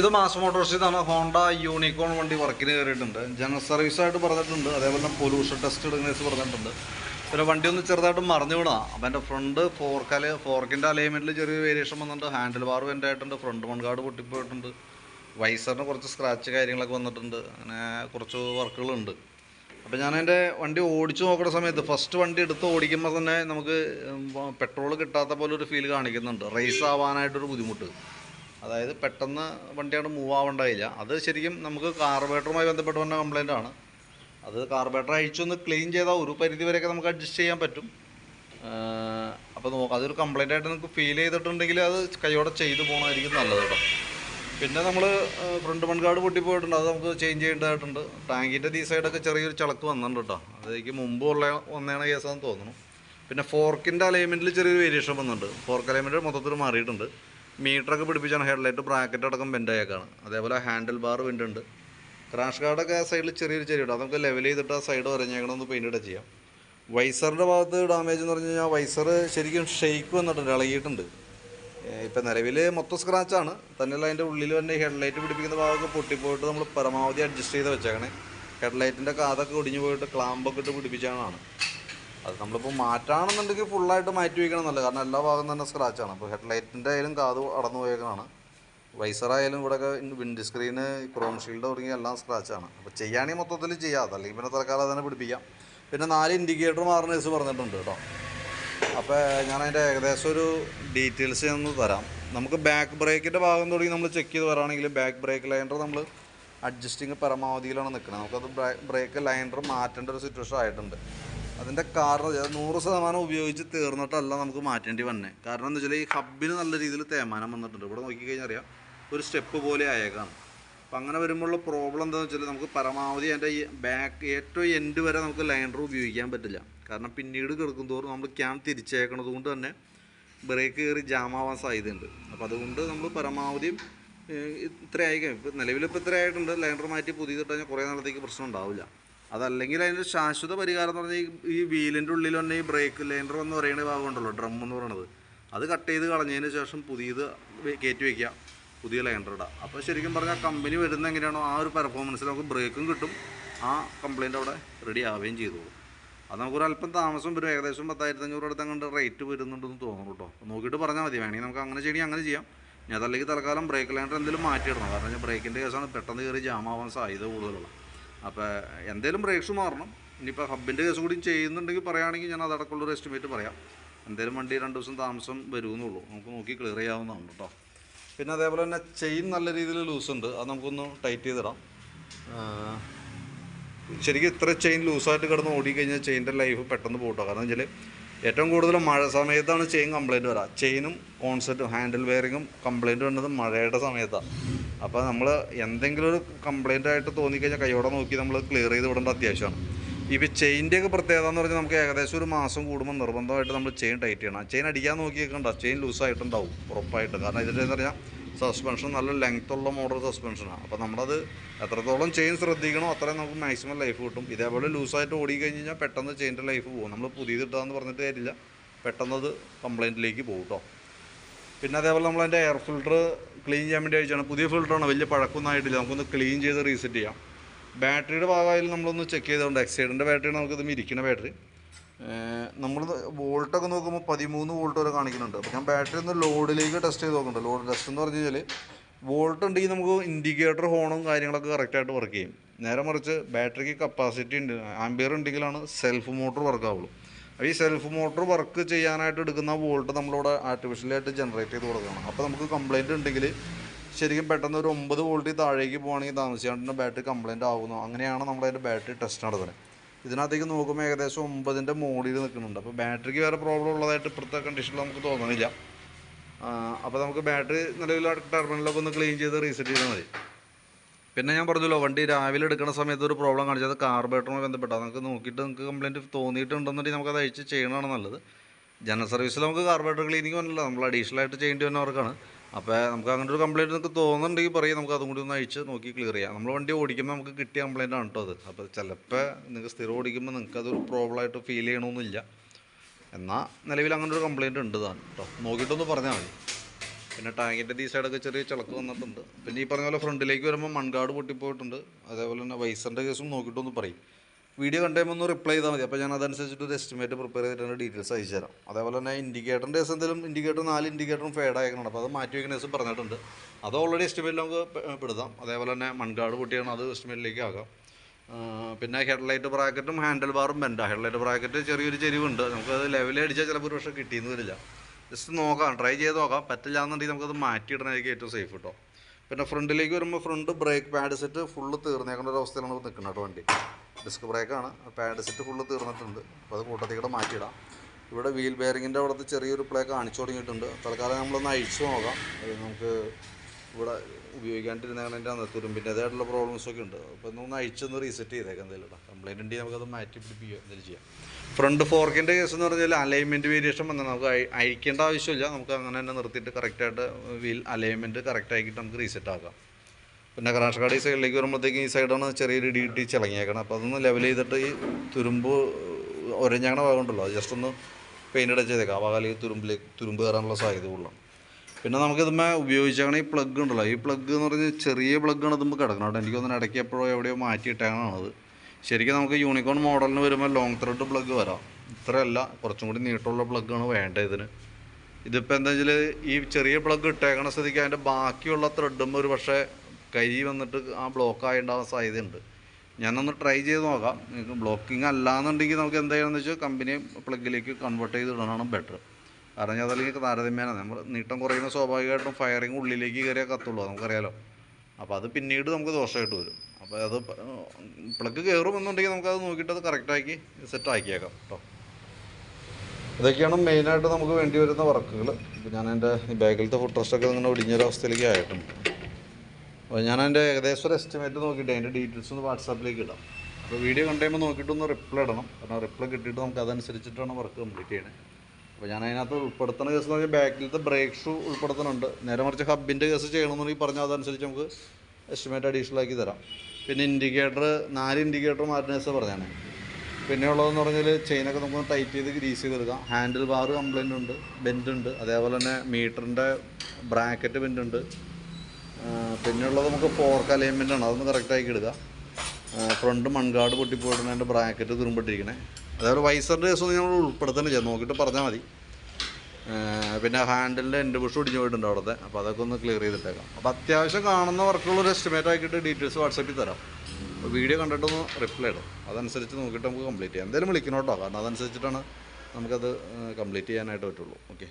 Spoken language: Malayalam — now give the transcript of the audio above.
ഇത് മാസ് മോട്ടോഴ്സിൽ നിന്നാണ് ഹോണ്ട യൂണിക്കോൺ വണ്ടി വർക്കിന് കയറിയിട്ടുണ്ട്. ജനറൽ സർവീസ് ആയിട്ട് പറഞ്ഞിട്ടുണ്ട്. അതേപോലെ തന്നെ പൊല്യൂഷൻ ടെസ്റ്റ് എടുക്കുന്ന പറഞ്ഞിട്ടുണ്ട്. പിന്നെ വണ്ടി ഒന്ന് ചെറുതായിട്ട് മറിഞ്ഞു വീണാ അപ്പം എന്റെ ഫ്രണ്ട് ഫോർക്കൽ ഫോർക്കിന്റെ അലൈൻമെന്റിൽ ചെറിയ വേരിയേഷൻ വന്നിട്ടുണ്ട്. ഹാൻഡിൽ ബാർ വെന്റ് ആയിട്ടുണ്ട്. ഫ്രണ്ട് മൺകാർഡ് പൊട്ടിപ്പോയിട്ടുണ്ട്. വൈസറിന് കുറച്ച് സ്ക്രാച്ച് കാര്യങ്ങളൊക്കെ വന്നിട്ടുണ്ട്. അങ്ങനെ കുറച്ച് വർക്കുകളുണ്ട്. അപ്പോൾ ഞാൻ എന്റെ വണ്ടി ഓടിച്ചു നോക്കുന്ന സമയത്ത് ഫസ്റ്റ് വണ്ടി എടുത്ത് ഓടിക്കുമ്പോൾ തന്നെ നമുക്ക് പെട്രോൾ കിട്ടാത്ത പോലെ ഒരു ഫീൽ കാണിക്കുന്നുണ്ട്. റേസ് ആവാനായിട്ടൊരു ബുദ്ധിമുട്ട്. അതായത് പെട്ടെന്ന് വണ്ടിയാണ് മൂവ് ആവേണ്ടതില്ല അത് ശരിക്കും നമുക്ക് കാർബേറ്ററുമായി ബന്ധപ്പെട്ട് വന്ന കംപ്ലൈന്റ് ആണ്. അത് കാർബേറ്റർ അഴിച്ചൊന്ന് ക്ലീൻ ചെയ്താൽ ഒരു പരിധി വരെയൊക്കെ നമുക്ക് അഡ്ജസ്റ്റ് ചെയ്യാൻ പറ്റും. അപ്പോൾ നോക്കാം അതൊരു കംപ്ലൈന്റ് ആയിട്ട് നമുക്ക് ഫീൽ ചെയ്തിട്ടുണ്ടെങ്കിൽ അത് കൈയോടെ ചെയ്തു പോകണമായിരിക്കും നല്ലത് കേട്ടോ. പിന്നെ നമ്മൾ ഫ്രണ്ട് മൺകാട് പൊട്ടിപ്പോയിട്ടുണ്ട്. അത് നമുക്ക് ചേഞ്ച് ചെയ്യേണ്ടതായിട്ടുണ്ട്. ടാങ്കിന്റെ ഈ സൈഡൊക്കെ ചെറിയൊരു ചളക്ക് വന്നിട്ടുണ്ട് കേട്ടോ. അതെനിക്ക് മുമ്പ് ഉള്ള വന്നതാണ് കേസാന്ന് തോന്നുന്നു. പിന്നെ ഫോർക്കിന്റെ അലൈൻമെന്റിൽ ചെറിയൊരു വേരിയേഷൻ വന്നിട്ടുണ്ട്. ഫോർക്ക് അലൈൻമെന്റ് മൊത്തത്തിൽ മാറിയിട്ടുണ്ട്. മീറ്ററൊക്കെ പിടിപ്പിച്ചാണ് ഹെഡ്ലൈറ്റ് ബ്രാക്കറ്റ് അടക്കം ബെൻഡായേക്കാണ് അതേപോലെ ഹാൻഡിൽ ബാർ ഉണ്ട്. ക്രാഷ് കാർഡൊക്കെ ആ സൈഡിൽ ചെറിയൊരു ചെറിയുണ്ട് ഇടാം. നമുക്ക് ലെവൽ ചെയ്തിട്ട് ആ സൈഡ് വരഞ്ഞേക്കണം ഒന്ന് പെയിന്റ് ചെയ്യാം. വൈസറിന്റെ ഭാഗത്ത് ഡാമേജ് എന്ന് പറഞ്ഞു കഴിഞ്ഞാൽ വൈസർ ശരിക്കും ഷെയ്ക്ക് വന്നിട്ടുണ്ട് ഇളകിയിട്ടുണ്ട്. ഇപ്പം നിലവിൽ മൊത്തം സ്ക്രാച്ചാണ് തന്നെയല്ല അതിന്റെ ഉള്ളിൽ തന്നെ ഹെഡ്ലൈറ്റ് പിടിപ്പിക്കുന്ന ഭാഗമൊക്കെ പൊട്ടിപ്പോയിട്ട് നമ്മൾ പരമാവധി അഡ്ജസ്റ്റ് ചെയ്ത് വെച്ചേക്കണേ. ഹെഡ്ലൈറ്റിന്റെ കാതൊക്കെ ഒടിഞ്ഞു പോയിട്ട് ക്ലാമ്പൊക്കെ ഇട്ട് പിടിപ്പിച്ചാണ് അത് നമ്മളിപ്പോൾ മാറ്റാണെന്നുണ്ടെങ്കിൽ ഫുള്ളായിട്ട് മാറ്റി വയ്ക്കണം എന്നല്ല. കാരണം എല്ലാ ഭാഗം തന്നെ സ്ക്രാച്ചാണ് അപ്പോൾ ഹെഡ് ഹെഡ്ലൈറ്റിന്റെ ആയാലും കാത് അടന്നു പോയേക്കണാണ് വൈസറായാലും ഇവിടെയൊക്കെ വിൻഡ് സ്ക്രീന് ക്രോം ഷീൽഡ് തുടങ്ങിയ എല്ലാം സ്ക്രാച്ചാണ് അപ്പോൾ ചെയ്യുകയാണെങ്കിൽ മൊത്തത്തിൽ ചെയ്യാതെ അല്ലെങ്കിൽ പിന്നെ തൽക്കാലം തന്നെ പിടിപ്പിക്കാം. പിന്നെ നാല് ഇൻഡിക്കേറ്റർ കേസ് പറഞ്ഞിട്ടുണ്ട് കേട്ടോ. അപ്പോൾ ഞാൻ അതിന്റെ ഏകദേശം ഒരു ഡീറ്റെയിൽസ് ഞാൻ ഒന്ന് തരാം. നമുക്ക് ബാക്ക് ബ്രേക്കിന്റെ ഭാഗം തുടങ്ങി നമ്മൾ ചെക്ക് ചെയ്ത് വരാണെങ്കിൽ ബാക്ക് ബ്രേക്ക് ലൈൻഡർ നമ്മൾ അഡ്ജസ്റ്റിങ് പരമാവധിയിലാണ് നിൽക്കുന്നത് നമുക്കത് ബ്രേക്ക് ലൈൻഡർ മാറ്റേണ്ട ഒരു സിറ്റുവേഷൻ ആയിട്ടുണ്ട്. അതിന്റെ കാരണം നൂറ് ശതമാനം ഉപയോഗിച്ച് തീർന്നിട്ടല്ല നമുക്ക് മാറ്റേണ്ടി വന്നേ. കാരണം എന്താ വെച്ചാൽ ഈ ഹബിന് നല്ല രീതിയിൽ തേമാനം വന്നിട്ടുണ്ട്. ഇവിടെ നോക്കിക്കഴിഞ്ഞാൽ അറിയാം ഒരു സ്റ്റെപ്പ് പോലെ ആയേക്കാണ്. അപ്പം അങ്ങനെ വരുമ്പോഴുള്ള പ്രോബ്ലം എന്താണെന്ന് വെച്ചാൽ നമുക്ക് പരമാവധി അതിന്റെ ബാക്ക് ഏറ്റവും എൻഡ് വരെ നമുക്ക് ലൈനർ ഉപയോഗിക്കാൻ പറ്റില്ല. കാരണം പിന്നീട് കിടക്കും തോറും നമ്മൾ ക്യാം തിരിച്ചേക്കണത് കൊണ്ട് തന്നെ ബ്രേക്ക് കയറി ജാമാവാൻ സാധ്യതയുണ്ട്. അപ്പോൾ അതുകൊണ്ട് നമ്മൾ പരമാവധി ഏഹ്, ഇത്ര ആയിരിക്കും ഇപ്പോൾ നിലവിലിപ്പോൾ ഇത്ര ആയിട്ടുണ്ട് ലൈനർ മാറ്റി പുതിയതിട്ട് കഴിഞ്ഞാൽ കുറേ നാളത്തേക്ക് പ്രശ്നം ഉണ്ടാവില്ല. അതല്ലെങ്കിൽ അതിന്റെ ശാശ്വത പരിഹാരം എന്ന് പറഞ്ഞാൽ ഈ- വീലിന്റെ ഉള്ളിൽ തന്നെ ഈ ബ്രേക്ക് ലൈനർ എന്ന് പറയുന്ന ഭാഗം ഉണ്ടല്ലോ ഡ്രം എന്ന് പറയുന്നത് അത് കട്ട് ചെയ്ത് കളഞ്ഞതിന് ശേഷം പുതിയത് കയറ്റി വയ്ക്കുക. പുതിയ ലൈനർ ഇടാം. അപ്പോൾ ശരിക്കും പറഞ്ഞാൽ കമ്പനി വരുന്ന എങ്ങനെയാണോ ആ ഒരു പെർഫോമൻസിൽ നമുക്ക് ബ്രേക്കും കിട്ടും. ആ കംപ്ലയിന്റ് അവിടെ റെഡി ആവുകയും ചെയ്തോളും. അത് നമുക്കൊരു അല്പം താമസം വരും. ഏകദേശം പത്തായിരത്തി അഞ്ഞൂറ് അടുത്ത് അങ്ങോട്ട് റേറ്റ് വരുന്നുണ്ടെന്ന് തോന്നുന്നു കേട്ടോ നോക്കിയിട്ട് പറഞ്ഞാൽ മതി. വേണമെങ്കിൽ നമുക്ക് അങ്ങനെ ചെയ്യണമെങ്കിൽ അങ്ങനെ ചെയ്യാം. ഞാൻ അതല്ലെങ്കിൽ തൽക്കാലം ബ്രേക്ക് ലൈനർ എന്തെങ്കിലും മാറ്റിയിടണം. കാരണം ബ്രേക്കിന്റെ കേസാണ് പെട്ടെന്ന് കയറി ജാം ആവാൻ സാധ്യത കൂടുതലുള്ള. അപ്പോൾ എന്തേലും ബ്രേക്സ് മാറണം. ഇനിയിപ്പോൾ ഹബിന്റെ കേസ് കൂടി ചെയ്യുന്നുണ്ടെങ്കിൽ പറയുകയാണെങ്കിൽ ഞാൻ അതടക്കമുള്ളൊരു എസ്റ്റിമേറ്റ് പറയാം. എന്തേലും വണ്ടി രണ്ട് ദിവസം താമസം വരുമെന്നുള്ളൂ. നമുക്ക് നോക്കി ക്ലിയർ ചെയ്യാവുന്നതാണ് കേട്ടോ. പിന്നെ അതേപോലെ തന്നെ ചെയിൻ നല്ല രീതിയിൽ ലൂസ് ഉണ്ട്. അത് നമുക്കൊന്ന് ടൈറ്റ് ചെയ്തിടാം. ശരിക്കും ഇത്ര ചെയിൻ ലൂസായിട്ട് കിടന്ന് ഓടിക്കഴിഞ്ഞാൽ ചെയിന്റെ ലൈഫ് പെട്ടെന്ന് പോകട്ടോ കാരണം വെച്ചാൽ ഏറ്റവും കൂടുതൽ മഴ സമയത്താണ് ചെയിൻ കംപ്ലൈന്റ് വരാം. ചെയിനും ഓൺസെറ്റും ഹാൻഡിൽ വെയറിങ്ങും കംപ്ലൈന്റ് വരുന്നത് മഴയുടെ സമയത്താണ് അപ്പോൾ നമ്മൾ എന്തെങ്കിലും ഒരു കംപ്ലൈന്റ് ആയിട്ട് തോന്നിക്കഴിഞ്ഞാൽ കൈയോടെ നോക്കി നമ്മൾ ക്ലിയർ ചെയ്ത് വിടേണ്ട അത്യാവശ്യമാണ്. ഇപ്പോൾ ചെയിന്റെ ഒക്കെ പ്രത്യേകത എന്ന് പറഞ്ഞാൽ നമുക്ക് ഏകദേശം ഒരു മാസം കൂടുമ്പോൾ നിർബന്ധമായിട്ട് നമ്മൾ ചെയിൻ ടൈറ്റ് ചെയ്യണം. ചെയിൻ അടിക്കാൻ നോക്കിയേക്കണ്ട. ചെയിൻ ലൂസായിട്ടുണ്ടാവും ഉറപ്പായിട്ട്. കാരണം ഇതിന്റെ എന്ന് പറഞ്ഞാൽ സസ്പെൻഷൻ നല്ല ലെങ്ത് ഉള്ള മോഡൽ സസ്പെൻഷനാണ് അപ്പോൾ നമ്മളത് എത്രത്തോളം ചെയിൻ ശ്രദ്ധിക്കണോ അത്രയും നമുക്ക് മാക്സിമം ലൈഫ് കിട്ടും. ഇതേപോലെ ലൂസായിട്ട് ഓടി കഴിഞ്ഞ് കഴിഞ്ഞാൽ പെട്ടെന്ന് ചെയിന്റെ ലൈഫ് പോകും. നമ്മൾ പുതിയതിട്ടാന്ന് പറഞ്ഞിട്ട് കാര്യമില്ല. പെട്ടെന്ന് അത് കംപ്ലൈന്റിലേക്ക് പോകും കേട്ടോ പിന്നെ അതേപോലെ നമ്മൾ എയർ ഫിൽറ്റർ ക്ലീൻ ചെയ്യാൻ വേണ്ടി അയച്ചാണ് പുതിയ ഫിൽറ്ററാണ് വലിയ പഴക്കൊന്നും ആയിട്ടില്ല. നമുക്കൊന്ന് ക്ലീൻ ചെയ്ത് റീസെറ്റ് ചെയ്യാം. ബാറ്ററിയുടെ ഭാഗമായാലും നമ്മളൊന്ന് ചെക്ക് ചെയ്തുകൊണ്ട് എക്സൈഡിന്റെ ബാറ്ററി നമുക്കിത് ഇരിക്കുന്ന ബാറ്ററി നമ്മൾ വോൾട്ടൊക്കെ നോക്കുമ്പോൾ പതിമൂന്ന് വോൾട്ട് വരെ കാണിക്കുന്നുണ്ട്. അപ്പോൾ ഞാൻ ബാറ്ററി ഒന്ന് ലോഡിലേക്ക് ടെസ്റ്റ് ചെയ്ത് നോക്കുന്നുണ്ട്. ലോഡ് ടെസ്റ്റ് എന്ന് പറഞ്ഞു കഴിഞ്ഞാൽ വോൾട്ട് ഉണ്ടെങ്കിൽ നമുക്ക് ഇൻഡിക്കേറ്റർ ഹോണും കാര്യങ്ങളൊക്കെ കറക്റ്റായിട്ട് വർക്ക് ചെയ്യും. നേരെ മറിച്ച് ബാറ്ററിക്ക് കപ്പാസിറ്റി ഉണ്ട്. ആംബിയർ ഉണ്ടെങ്കിലാണ് സെൽഫ് മോട്ടോർ വർക്ക് ആവുള്ളൂ. അപ്പോൾ ഈ സെൽഫ് മോട്ടോർ വർക്ക് ചെയ്യാനായിട്ട് എടുക്കുന്ന വോൾട്ട് നമ്മളിവിടെ ആർട്ടിഫിഷ്യലായിട്ട് ജനറേറ്റ് ചെയ്ത് കൊടുക്കണം അപ്പോൾ നമുക്ക് കംപ്ലൈന്റ് ഉണ്ടെങ്കിൽ ശരിക്കും പെട്ടെന്ന് ഒരു ഒമ്പത് വോൾട്ടിൽ താഴേക്ക് പോകുകയാണെങ്കിൽ താമസിക്കാണ്ട് ബാറ്ററി കംപ്ലൈന്റ് ആകുന്നു അങ്ങനെയാണ് നമ്മളതിന്റെ ബാറ്ററി ടെസ്റ്റ് നടത്തുന്നത് ഇതിനകത്തേക്ക് നോക്കുമ്പോൾ ഏകദേശം ഒമ്പതിന്റെ മോഡിൽ നിൽക്കുന്നുണ്ട്. അപ്പോൾ ബാറ്ററിക്ക് വേറെ പ്രോബ്ലം ഉള്ളതായിട്ട് ഇപ്പോഴത്തെ കണ്ടീഷനിൽ നമുക്ക് തോന്നുന്നില്ല. അപ്പോൾ നമുക്ക് ബാറ്ററി നിലവിൽ ടെർമിനലൊക്കെ ഒന്ന് ക്ലീൻ ചെയ്ത് റീസെറ്റ് ചെയ്താൽ മതി. പിന്നെ ഞാൻ പറഞ്ഞല്ലോ വണ്ടി രാവിലെ എടുക്കുന്ന സമയത്ത് ഒരു പ്രോബ്ലം കാണിച്ചത് കാർബേറ്ററുമായി ബന്ധപ്പെട്ടാണ് നമുക്ക് നോക്കിയിട്ട് നിങ്ങൾക്ക് കംപ്ലയിന്റ് തോന്നിയിട്ടുണ്ടെന്നുണ്ടെങ്കിൽ നമുക്കത് അയച്ച് ചെയ്യണതാണ് നല്ലത്. ജനറൽ സർവീസിൽ നമുക്ക് കാർബേറ്റർ ക്ലീനിങ് വന്നില്ല നമ്മൾ അഡീഷണൽ ആയിട്ട് ചെയ്യേണ്ടി വരുന്നവർക്കാണ് അപ്പോൾ നമുക്ക് അങ്ങനെ ഒരു കംപ്ലയിന്റ് നിങ്ങൾക്ക് തോന്നുന്നുണ്ടെങ്കിൽ പറയും നമുക്ക് അതും കൂടി ഒന്ന് അയച്ച് നോക്കി ക്ലിയർ ചെയ്യാം. നമ്മൾ വണ്ടി ഓടിക്കുമ്പോൾ നമുക്ക് കിട്ടിയ കംപ്ലയിന്റ് ആണ് കേട്ടോ അത്. അപ്പോൾ ചിലപ്പോൾ നിങ്ങൾക്ക് സ്ഥിരം ഓടിക്കുമ്പോൾ നിങ്ങൾക്ക് അതൊരു പ്രോബ്ലം ആയിട്ട് ഫീൽ ചെയ്യണമെന്നില്ല എന്നാൽ നിലവിൽ അങ്ങനെ ഒരു കംപ്ലയിന്റ് ഉണ്ട് താൻ കേട്ടോ. നോക്കിയിട്ടൊന്ന് പറഞ്ഞാൽ മതി. പിന്നെ ടാങ്കിന്റെ ഈ സൈഡൊക്കെ ചെറിയ ചിളക്ക് വന്നിട്ടുണ്ട്. പിന്നെ ഈ പറഞ്ഞ പോലെ ഫ്രണ്ടിലേക്ക് വരുമ്പോൾ മൺകാട് പൊട്ടിപ്പോയിട്ടുണ്ട്. അതേപോലെ തന്നെ വൈസറിന്റെ കേസും നോക്കിയിട്ടൊന്ന് പറയും. വീഡിയോ കണ്ടുമ്പോൾ ഒന്ന് റിപ്ലൈ ചെയ്താൽ മതി. അപ്പോൾ ഞാൻ അതനുസരിച്ചിട്ട് ഒരു എസ്റ്റിമേറ്റ് പ്രിപ്പയർ ചെയ്തിട്ട് ഡീറ്റെയിൽസ് അയച്ചു തരാം. അതേപോലെ തന്നെ ഇൻഡിക്കേറ്ററിന്റെ കേസ് എന്തെങ്കിലും ഇൻഡിക്കേറ്റർ നാല് ഇൻഡിക്കേറ്ററും ഫേഡ് ആയിരിക്കണം അപ്പോൾ അത് മാറ്റി വയ്ക്കുന്ന കേസ് പറഞ്ഞിട്ടുണ്ട്. അത് ഓൾറെഡി എസ്റ്റിമേറ്റിൽ നമുക്ക് പെടുത്താം. അതേപോലെ തന്നെ മൺകാട് പൊട്ടിയാണ് അത് എസ്റ്റിമേറ്റിലേക്ക് ആകാം. പിന്നെ ഹെഡ്ലൈറ്റ് ബ്രാക്കറ്റും ഹാൻഡിൽ ബാറും ബെൻഡാണ് ഹെഡ്ലൈറ്റ് ബ്രാക്കറ്റ് ചെറിയൊരു ചെരിവുണ്ട്. നമുക്കത് ലെവലേ അടിച്ചാൽ ചിലപ്പോൾ ഒരു പക്ഷേ കിട്ടിയെന്ന് വരില്ല. ജസ്റ്റ് നോക്കാം ട്രൈ ചെയ്ത് നോക്കാം. പറ്റില്ല എന്നുണ്ടെങ്കിൽ നമുക്കത് മാറ്റിയിടണമായിരിക്കും ഏറ്റവും സേഫ് കേട്ടോ പിന്നെ ഫ്രണ്ടിലേക്ക് വരുമ്പോൾ front brake pad set full തീർന്നേക്കേണ്ട ഒരു അവസ്ഥയിലാണ് നിൽക്കുന്നത് കേട്ടോ വണ്ടി. ഡിസ്ക് ബ്രേക്കാണ് പാഡ് സെറ്റ് ഫുള്ള് തീർന്നിട്ടുണ്ട്. അപ്പോൾ അത് കൂട്ടത്തിൽ കൂടെ മാറ്റിയിടാം. ഇവിടെ വീൽ ബെയറിങ്ങിന്റെ അവിടുത്തെ ചെറിയൊരു പ്ലേ കാണിച്ചു തുടങ്ങിയിട്ടുണ്ട്. തൽക്കാലം നമ്മളൊന്ന് അഴിച്ചു നോക്കാം. നമുക്ക് ഇവിടെ ഉപയോഗിക്കാണ്ടിരുന്നതിന്റെ അന്ന് പിന്നെ പ്രോബ്ലംസ് ഒക്കെ ഉണ്ട്. അപ്പോൾ ഒന്ന് അഴിച്ചൊന്ന് റീസെറ്റ് ചെയ്തേക്കാം എന്തെങ്കിലും കംപ്ലൈന്റ് ഉണ്ടെങ്കിൽ നമുക്കത് മാറ്റി പിടിപ്പിക്കുക എന്തെങ്കിലും ചെയ്യാം. ഫ്രണ്ട് ഫോർക്കിന്റെ കേസ് എന്ന് പറഞ്ഞാൽ അലൈൻമെന്റ് വേരിയേഷൻ വന്നാൽ നമുക്ക് അഴി- അഴിക്കേണ്ട ആവശ്യമില്ല. നമുക്ക് അങ്ങനെ തന്നെ നിർത്തിയിട്ട് കറക്റ്റായിട്ട് വീൽ അലൈൻമെന്റ് കറക്റ്റ് ആക്കിയിട്ട് നമുക്ക് റീസെറ്റ് ആക്കാം. പിന്നെ ക്രാഷ് കാർഡ് ഈ സൈഡിലേക്ക് വരുമ്പോഴത്തേക്കും ഈ സൈഡാണ് ചെറിയൊരു ഡി ടി ചിളങ്ങിയേക്കണം. അപ്പോൾ അതൊന്ന് ലെവൽ ചെയ്തിട്ട് ഈ തുരുമ്പ് ഒരഞ്ഞാണ ഭാഗമുണ്ടല്ലോ അത് ജസ്റ്റ് ഒന്ന് പെയിന്റ് അടച്ച് ചെയ്തേക്കാം. ആ ഭാഗം അല്ലെങ്കിൽ തുരുമ്പിലേക്ക് തുരുമ്പ് കയറാനുള്ള സാധ്യത കൂടുതലാണ്. പിന്നെ നമുക്കിതുമ്മേ ഉപയോഗിച്ചാണ് ഈ പ്ലഗ് ഉണ്ടല്ലോ. ഈ പ്ലഗ് എന്ന് പറഞ്ഞ് ചെറിയ പ്ലഗ്ഗാണ് ഇതുമ്പോൾ കിടക്കണം കേട്ടോ. എനിക്ക് തോന്നുന്നു ഇടയ്ക്ക് എപ്പോഴോ എവിടെയോ മാറ്റിയിട്ടാണത് ശരിക്കും നമുക്ക് യൂണിക്കോൺ മോഡലിന് വരുമ്പോൾ ലോങ് ത്രെഡ് പ്ലഗ് വരാം. ഇത്രയല്ല കുറച്ചും കൂടി നീട്ടമുള്ള പ്ലഗ്ഗാണ് വേണ്ടത് ഇതിന്. ഇതിപ്പോൾ എന്താ വെച്ചാൽ ഈ ചെറിയ പ്ലഗ് ഇട്ടേക്കണ സ്ഥിതിക്ക് അതിന്റെ ബാക്കിയുള്ള ത്രെഡും ഒരു പക്ഷേ കൈ വന്നിട്ട് ആ ബ്ലോക്ക് ആയിണ്ടാവാൻ സാധ്യതയുണ്ട്. ഞാനൊന്ന് ട്രൈ ചെയ്ത് നോക്കാം. നിങ്ങൾക്ക് ബ്ലോക്കിംഗ് അല്ലാന്നുണ്ടെങ്കിൽ നമുക്ക് എന്താ ചെയ്യണമെന്ന് വെച്ചാൽ കമ്പനി പ്ലഗിലേക്ക് കൺവേർട്ട് ചെയ്ത് ഇടണമാണ് ബെറ്റർ കാരണം അല്ലെങ്കിൽ താരതമ്യേന. നമ്മൾ നീട്ടം കുറയുന്ന സ്വാഭാവികമായിട്ടും ഫയറിങ് ഉള്ളിലേക്ക് കയറിയാൽ കത്തുള്ളൂ നമുക്കറിയാലോ. അപ്പോൾ അത് പിന്നീട് നമുക്ക് ദോഷമായിട്ട് വരും. അപ്പോൾ അത് പ്ലഗ് കയറുമെന്നുണ്ടെങ്കിൽ നമുക്കത് നോക്കിയിട്ട് അത് കറക്റ്റാക്കി സെറ്റ് ആക്കിയേക്കാം കേട്ടോ ഇതൊക്കെയാണ് മെയിനായിട്ട് നമുക്ക് വേണ്ടി വരുന്ന വർക്കുകൾ ഇപ്പോൾ ഞാൻ എന്റെ ബാഗിലത്തെ ഫുഡ് ട്രസ്റ്റൊക്കെ ഇങ്ങനെ ഒടിഞ്ഞൊരവസ്ഥയിലേക്ക് ആയിട്ടുണ്ട്. അപ്പോൾ ഞാൻ എന്റെ ഏകദേശം ഒരു എസ്റ്റിമേറ്റ് നോക്കിയിട്ട് അതിന്റെ ഡീറ്റെയിൽസ് ഒന്ന് വാട്സാപ്പിലേക്ക് ഇടാം. അപ്പോൾ വീഡിയോ കണ്ടുമ്പോൾ നോക്കിയിട്ടൊന്ന് റിപ്ലൈ ഇടണം. കാരണം റിപ്ലൈ കിട്ടിയിട്ട് നമുക്ക് അതനുസരിച്ചിട്ടാണ് വർക്ക് കംപ്ലീറ്റ് ചെയ്യണത് അപ്പോൾ ഞാൻ അതിനകത്ത് ഉൾപ്പെടുത്തുന്ന കേസ് എന്ന് പറഞ്ഞാൽ ബാക്കിലത്തെ ബ്രേക്ക് ഷൂ ഉൾപ്പെടുത്തുന്നുണ്ട്. നേരെ മറിച്ച് ഹബിന്റെ കേസ് ചെയ്യണമെന്നുണ്ടെങ്കിൽ പറഞ്ഞാൽ അതനുസരിച്ച് നമുക്ക് എസ്റ്റിമേറ്റ് അഡീഷണൽ ആക്കി തരാം. പിന്നെ ഇൻഡിക്കേറ്റർ നാല് ഇൻഡിക്കേറ്റർ മാറ്റുന്ന കേസ് പറഞ്ഞാണ്. പിന്നെ ഉള്ളതെന്ന് പറഞ്ഞാൽ ചെയിനൊക്കെ നമുക്ക് ടൈറ്റ് ചെയ്ത് ഗ്രീസ് ചെയ്തെടുക്കാം ഹാൻഡിൽ ബാർ കംപ്ലൈന്റ് ഉണ്ട് ബെൻഡ് ഉണ്ട്. അതേപോലെ തന്നെ മീറ്ററിന്റെ ബ്രാക്കറ്റ് ബെൻഡ് ഉണ്ട്. പിന്നെ ഉള്ളത് നമുക്ക് ഫോർക്ക് അലൈൻമെന്റ് ആണ്. അതൊന്ന് കറക്റ്റ് ആക്കി ഇടുക ഫ്രണ്ട് മൺകാട് പൊട്ടിപ്പോയിട്ടുണ്ട് അതിന്റെ ബ്രാക്കറ്റ് തുരുമ്പിട്ടിരിക്കണേ. അതേപോലെ വൈസറിന്റെ കേസൊന്നും നമ്മൾ ഉൾപ്പെടുത്തുന്നില്ല. നോക്കിയിട്ട് പറഞ്ഞാൽ മതി. പിന്നെ ഹാൻഡിലിന്റെ എന്റെ ബുഷ് ഒടിഞ്ഞു പോയിട്ടുണ്ട് അവിടുത്തെ. അപ്പോൾ അതൊക്കെ ഒന്ന് ക്ലിയർ ചെയ്തിട്ടേക്കാം. അപ്പോൾ അത്യാവശ്യം കാണുന്ന വർക്കുള്ള ഒരു എസ്റ്റിമേറ്റ് ആക്കിയിട്ട് ഡീറ്റെയിൽസ് വാട്സപ്പിൽ തരാം. വീഡിയോ കണ്ടിട്ടൊന്ന് റിപ്ലൈ ഇടും. അതനുസരിച്ച് നോക്കിയിട്ട് നമുക്ക് കംപ്ലീറ്റ് ചെയ്യാം. എന്തായാലും വിളിക്കണം കേട്ടോ. കാരണം അതനുസരിച്ചിട്ടാണ് നമുക്കത് കംപ്ലീറ്റ് ചെയ്യാനായിട്ട് പറ്റുള്ളൂ. ഓക്കെ